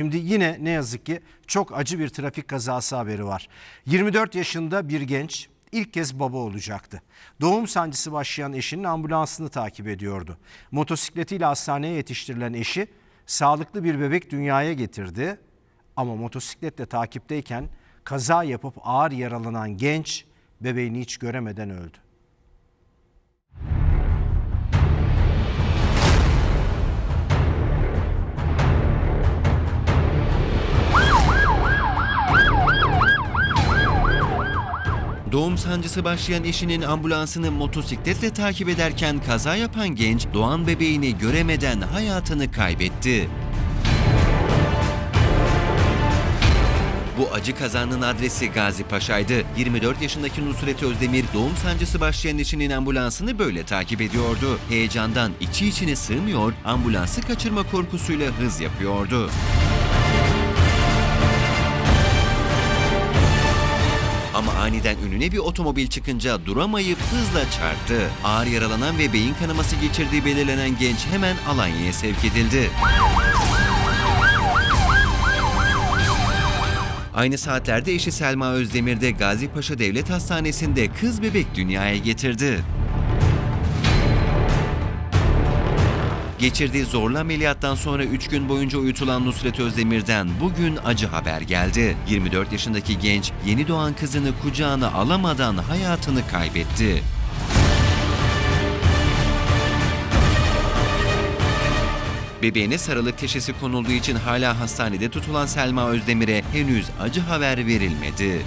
Şimdi yine ne yazık ki çok acı bir trafik kazası haberi var. 24 yaşında bir genç ilk kez baba olacaktı. Doğum sancısı başlayan eşinin ambulansını takip ediyordu. Motosikletiyle hastaneye yetiştirilen eşi sağlıklı bir bebek dünyaya getirdi. Ama motosikletle takipteyken kaza yapıp ağır yaralanan genç bebeğini hiç göremeden öldü. Doğum sancısı başlayan eşinin ambulansını motosikletle takip ederken kaza yapan genç doğan bebeğini göremeden hayatını kaybetti. Bu acı kazanın adresi Gazi Paşa'ydı. 24 yaşındaki Nusret Özdemir doğum sancısı başlayan eşinin ambulansını böyle takip ediyordu. Heyecandan içi içine sığmıyor, ambulansı kaçırma korkusuyla hız yapıyordu. Aniden önüne bir otomobil çıkınca duramayıp hızla çarptı. Ağır yaralanan ve beyin kanaması geçirdiği belirlenen genç hemen Alanya'ya sevk edildi. Aynı saatlerde eşi Selma Özdemir de Gazi Paşa Devlet Hastanesi'nde kız bebek dünyaya getirdi. Geçirdiği zorlu ameliyattan sonra 3 gün boyunca uyutulan Nusret Özdemir'den bugün acı haber geldi. 24 yaşındaki genç yeni doğan kızını kucağına alamadan hayatını kaybetti. Bebeğine sarılık teşhisi konulduğu için hala hastanede tutulan Selma Özdemir'e henüz acı haber verilmedi.